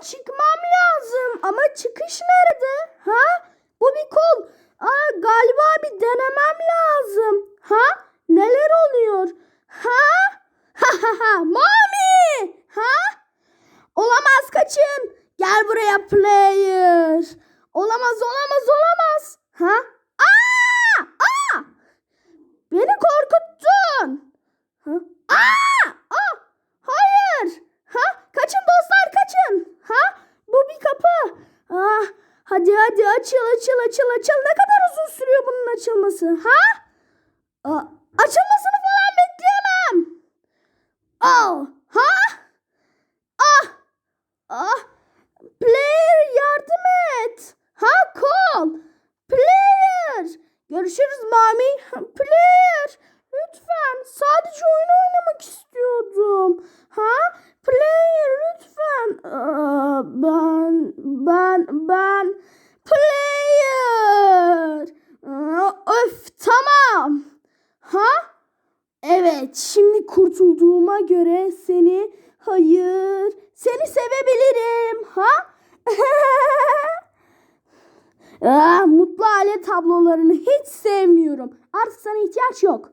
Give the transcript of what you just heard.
çıkmam lazım. Ama çıkış nerede? Ha? Bu bir kol. Aa, galiba bir denemem lazım. Ha? Neler oluyor? Ha? Ha ha ha. Mami! Ha? Olamaz kaçın. Gel buraya player. Olamaz olamaz olamaz. Ha? Aa! Aa! Beni korkuttun. Ha? Aa! Aa! Hayır. Ha? Kaçın dostlar kaçın. Ha? Bu bir kapı. Ah, hadi hadi açıl açıl açıl açıl. Ne kadar uzun sürüyor bunun açılması? Ha? Aa, açılmasını falan bekleyemem. Oh, ha? Ah! Ah! Player yardım et. Ha kol. Player. Görüşürüz Mami. Player. Lütfen. Sadece oyun oynamak istiyordum. Ha? Player lütfen. Aa, ben, ben, ben. Player. Aa, öf tamam. Ha? Evet, şimdi kurtulduğuma göre seni hayır, seni sevebilirim. Ha? Aa, mutlu aile tablolarını hiç sevmiyorum. Artık sana ihtiyaç yok.